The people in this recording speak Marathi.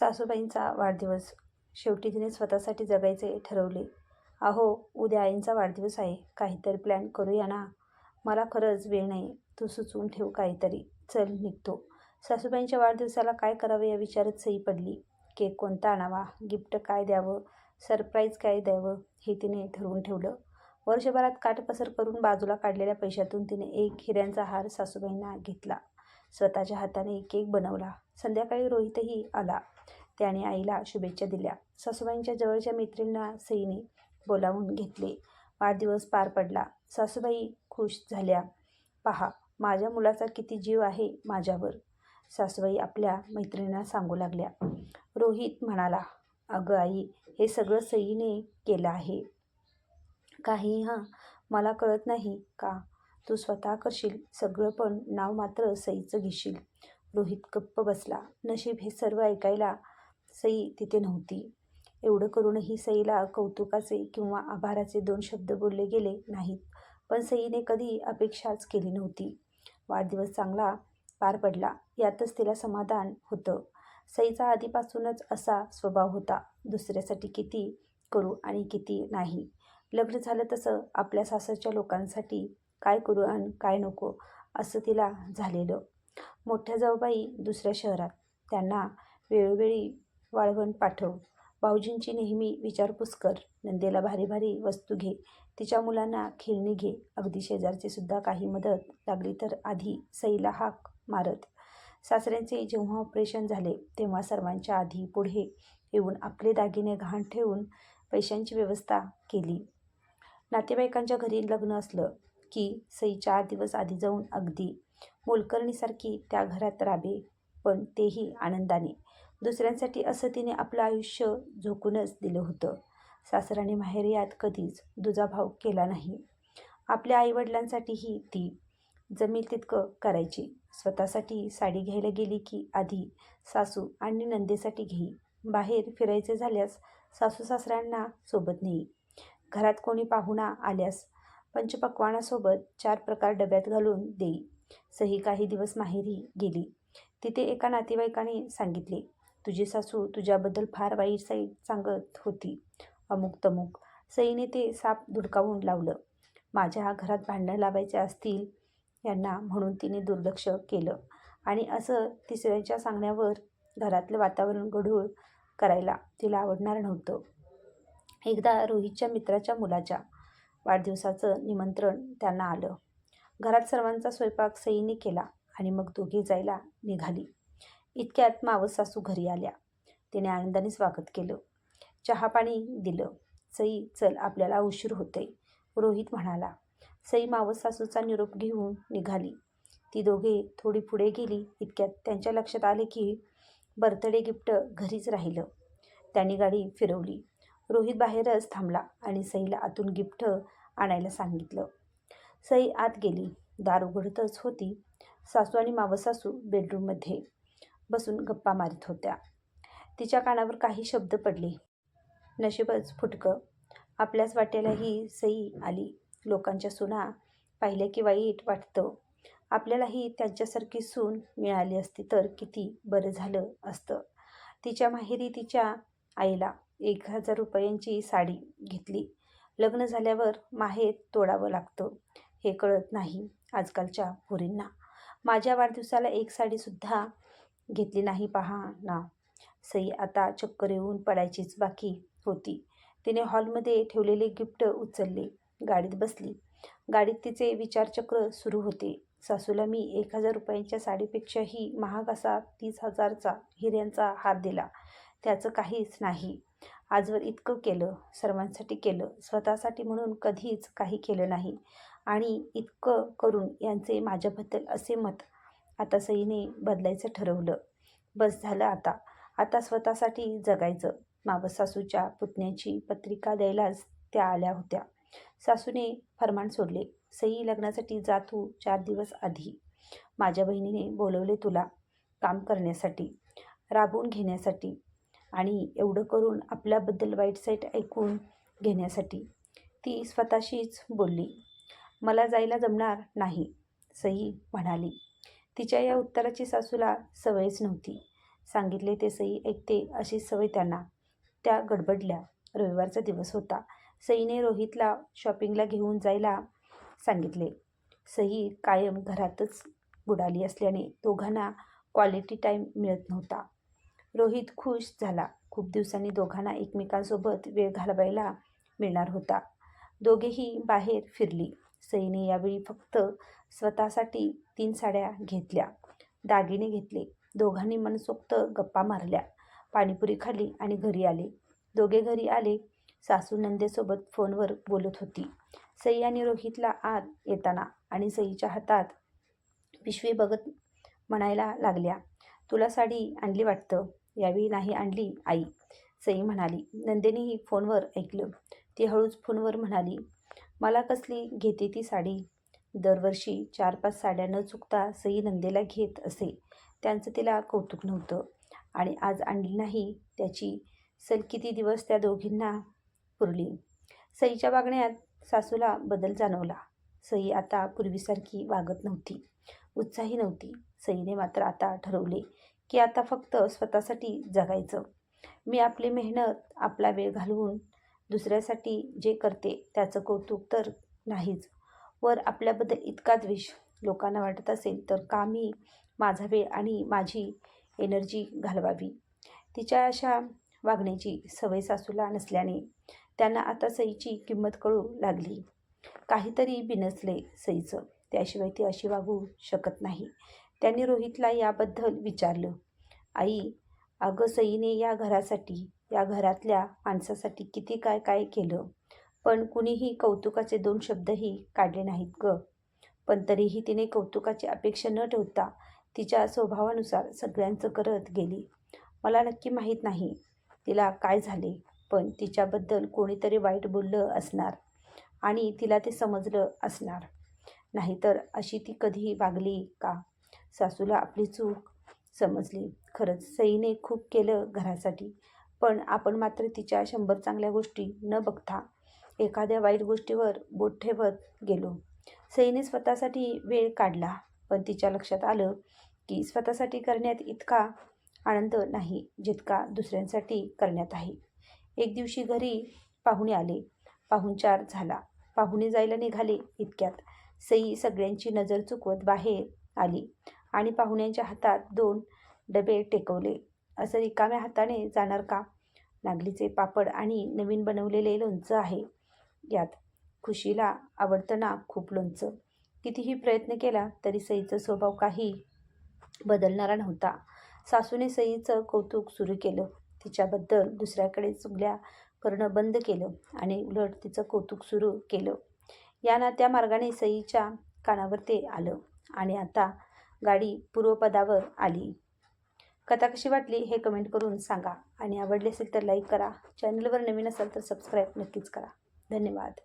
सासूबाईंचा वाढदिवस. शेवटी तिने स्वतःसाठी जगायचे ठरवले. अहो उद्या आईंचा वाढदिवस आहे. काहीतरी प्लॅन करूया ना? मला खरंच वेळ नाही. तू सुचवून ठेव काहीतरी. चल निघतो. सासूबाईंच्या वाढदिवसाला काय करावे या विचारात सई पडली. केक कोणता आणावा? गिफ्ट काय द्यावं? सरप्राईज काय द्यावं? हे तिने ठरवून ठेवलं. वर्षभरात काटपसर करून बाजूला काढलेल्या पैशातून तिने एक हिऱ्यांचा हार सासूबाईंना घेतला. स्वतःच्या हाताने केक बनवला. संध्याकाळी रोहितही आला. त्याने आईला शुभेच्छा दिल्या. सासूबाईंच्या जवळच्या मैत्रिणींना सईने बोलावून घेतले. वाढदिवस पार पडला. सासूबाई खुश झाल्या. पहा माझ्या मुलाचा किती जीव आहे माझ्यावर सासूबाई आपल्या मैत्रिणींना सांगू लागल्या. रोहित म्हणाला अगं आई हे सगळं सईने केलं आहे. काही हां मला कळत नाही का? तू स्वतः करशील सगळं पण नाव मात्र सईचं घेशील. रोहित गप्प बसला. नशीब हे सर्व ऐकायला सई तिथे नव्हती. एवढं करूनही सईला कौतुकाचे किंवा आभाराचे दोन शब्द बोलले गेले नाहीत पण सईने कधी अपेक्षाच केली नव्हती. वाढदिवस चांगला पार पडला यातच तिला समाधान होतं. सईचा आधीपासूनच असा स्वभाव होता दुसऱ्यासाठी किती करू आणि किती नाही. लग्न झालं तसं आपल्या सासरच्या लोकांसाठी काय करू आणि काय नको असं तिला झालेलं. मोठ्या जाऊबाई दुसऱ्या शहरात त्यांना वेळोवेळी वाळवण पाठव. भाऊजींची नेहमी विचारपूस कर नंदेला भारी भारी वस्तू घे. तिच्या मुलांना खेळणी घे. अगदी शेजारची सुद्धा काही मदत लागली तर आधी सईला हाक मारत. सासऱ्यांचे जेव्हा ऑपरेशन झाले तेव्हा सर्वांच्या आधी पुढे येऊन आपले दागिने घाण ठेवून पैशांची व्यवस्था केली. नातेवाईकांच्या घरी लग्न असलं की सई चार दिवस आधी जाऊन अगदी मोलकरणीसारखी त्या घरात राबे पण तेही आनंदाने. दुसऱ्यांसाठी असं तिने आपलं आयुष्य झोकूनच दिलं होतं. सासराने माहेर यात कधीच दुजाभाव केला नाही. आपल्या आईवडिलांसाठीही ती जमेल तितकं करायची. स्वतःसाठी साडी घ्यायला गेली की आधी सासू आणि नंदेसाठी घेई बाहेर फिरायचे झाल्यास सासू सासऱ्यांना सोबत नेई घरात कोणी पाहुणा आल्यास पंचपक्वानासोबत चार प्रकार डब्यात घालून देई. सही काही दिवस माहेरी गेली. तिथे एका नातेवाईकाने सांगितले तुझी सासू तुझ्याबद्दल फार वाईट साईट सांगत होती. अमुक तमुक. सईने ते साप धुडकावून लावलं. माझ्या घरात भांडणं लावायचे असतील यांना म्हणून तिने दुर्लक्ष केलं. आणि असं तिसऱ्यांच्या सांगण्यावर घरातलं वातावरण गढूळ करायला तिला आवडणार नव्हतं. एकदा रोहितच्या मित्राच्या मुलाच्या वाढदिवसाचं निमंत्रण त्यांना आलं. घरात सर्वांचा स्वयंपाक सईने केला आणि मग दोघे जायला निघाली. इतक्यात मावस सासू घरी आल्या. तिने आनंदाने स्वागत केलं. चहा पाणी दिलं. सई चल आपल्याला उशीर होतोय. रोहित म्हणाला. सई मावस सासूचा निरोप घेऊन निघाली. ती दोघे थोडी पुढे गेली. इतक्यात त्यांच्या लक्षात आले की बर्थडे गिफ्ट घरीच राहिलं. त्यांनी गाडी फिरवली. रोहित बाहेरच थांबला आणि सईला आतून गिफ्ट आणायला सांगितलं. सई आत गेली. दार उघडतच होती. सासू आणि मावसासू बेडरूममध्ये बसून गप्पा मारित होत्या. तिच्या कानावर काही शब्द पडले. नशीबच फुटकं. आपल्याच वाट्यालाही सई आली. लोकांच्या सुना पाहिल्या की वाईट वाटतं. आपल्यालाही त्यांच्यासारखी सून मिळाली असती तर किती बरं झालं असतं. तिच्या माहेरी तिच्या आईला एक हजार रुपयांची साडी घेतली. लग्न झाल्यावर माहेर तोडावं लागतं. हे कळत नाही आजकालच्या पुरींना. माझ्या वाढदिवसाला एक साडीसुद्धा घेतली नाही पहा ना. सई आता चक्कर येऊन पडायचीच बाकी होती. तिने हॉलमध्ये ठेवलेले गिफ्ट उचलले. गाडीत बसली. गाडीत तिचे विचारचक्र सुरू होते. सासूला मी एक हजार रुपयांच्या साडीपेक्षाही महाग असा तीस हजारचा हिऱ्यांचा हार दिला. त्याचं काहीच नाही. आजवर इतकं केलं सर्वांसाठी केलं स्वतःसाठी म्हणून कधीच काही केलं नाही. आणि इतकं करून यांचे माझ्याबद्दल असे मत आता सईने बदलायचं ठरवलं. बस झालं आता. आता स्वतःसाठी जगायचं. मावस सासूच्या पुतण्याची पत्रिका द्यायलाच त्या आल्या होत्या. सासूने फरमान सोडले. सई लग्नासाठी जा तू चार दिवस आधी. माझ्या बहिणीने बोलवले तुला काम करण्यासाठी राबवून घेण्यासाठी आणि एवढं करून आपल्याबद्दल वाईट साईट ऐकून घेण्यासाठी. ती स्वतःशीच बोलली. मला जायला जमणार नाही सई म्हणाली. तिच्या या उत्तराची सासूला सवयच नव्हती. सांगितले ते सई ऐकते अशी सवय त्यांना. त्या गडबडल्या. रविवारचा दिवस होता. सईने रोहितला शॉपिंगला घेऊन जायला सांगितले. सई कायम घरातच बुडाली असल्याने दोघांना क्वालिटी टाईम मिळत नव्हता. रोहित खुश झाला. खूप दिवसांनी दोघांना एकमेकांसोबत वेळ घालवायला मिळणार होता. दोघेही बाहेर फिरली. सईने यावेळी फक्त स्वतःसाठी तीन साड्या घेतल्या. दागिने घेतले. दोघांनी मनसोक्त गप्पा मारल्या. पाणीपुरी खाल्ली आणि घरी आले. दोघे घरी आले. सासू नंदेसोबत फोनवर बोलत होती. सई आणि रोहितला आत येताना आणि सईच्या हातात पिशवी बघत म्हणायला लागल्या तुला साडी आणली वाटतं? यावेळी नाही आणली आई. सई म्हणाली. नंदेनेही फोनवर ऐकलं. ती हळूच फोनवर म्हणाली मला कसली घेते ती साडी? दरवर्षी चार पाच साड्या न चुकता सई नंदेला घेत असे. त्यांचं तिला कौतुक नव्हतं. आणि आज आणली नाही त्याची सल किती दिवस त्या दोघींना पुरली? सईच्या वागण्यात सासूला बदल जाणवला. सई आता पूर्वीसारखी वागत नव्हती. उत्साही नव्हती. सईने मात्र आता ठरवले की आता फक्त स्वतःसाठी जगायचं. मी आपली मेहनत आपला वेळ घालवून दुसऱ्यासाठी जे करते त्याचं कौतुक तर नाहीच. वर आपल्याबद्दल इतका द्वेष लोकांना वाटत असेल तर का मी माझा वेळ आणि माझी एनर्जी घालवावी. तिच्या अशा वागण्याची सवय सासूला नसल्याने त्यांना आता सईची किंमत कळू लागली. काहीतरी बिनसले सईचं. त्याशिवाय ती अशी वागू शकत नाही. त्यांनी रोहितला याबद्दल विचारलं. आई अगं सईने या घरासाठी या घरातल्या माणसासाठी किती काय काय केलं? पण कुणीही कौतुकाचे दोन शब्दही काढले नाहीत ग. पण तरीही तिने कौतुकाची अपेक्षा न ठेवता तिच्या स्वभावानुसार सगळ्यांचं करत गेली. मला नक्की माहीत नाही तिला काय झाले पण तिच्याबद्दल कोणीतरी वाईट बोललं असणार आणि तिला ते समजलं असणार. नाहीतर अशी ती कधीही वागली का? सासूला आपली चूक समजली. खरंच सईने खूप केलं घरासाठी पण आपण मात्र तिच्या शंभर चांगल्या गोष्टी न बघता एखाद्या वाईट गोष्टीवर बोट ठेवत गेलो. सईने स्वतःसाठी वेळ काढला पण तिच्या लक्षात आलं की स्वतःसाठी करण्यात इतका आनंद नाही जितका दुसऱ्यांसाठी करण्यात आहे. एक दिवशी घरी पाहुणे आले. पाहुणचार झाला. पाहुणे जायला निघाले इतक्यात. सई सगळ्यांची नजर चुकवत बाहेर आली आणि पाहुण्यांच्या हातात दोन डबे टेकवले. असं रिकाम्या हाताने जाणार का? नागलीचे पापड आणि नवीन बनवलेले लोणचं आहे. यात खुशीला आवडतं ना खूप लोणचं. कितीही प्रयत्न केला तरी सईचा स्वभाव काही बदलणारा नव्हता. सासूने सईचं कौतुक सुरू केलं. तिच्याबद्दल दुसऱ्याकडे चुगल्या करणं बंद केलं आणि उलट तिचं कौतुक सुरू केलं. या ना त्या मार्गाने सईच्या कानावर ते आलं आणि आता गाडी पूर्वपदावर आली. कथा कशी वाटली हे कमेंट करून सांगा आणि आवडली असेल तर लाईक करा. चॅनलवर नवीन असाल तर सबस्क्राईब नक्कीच करा. धन्यवाद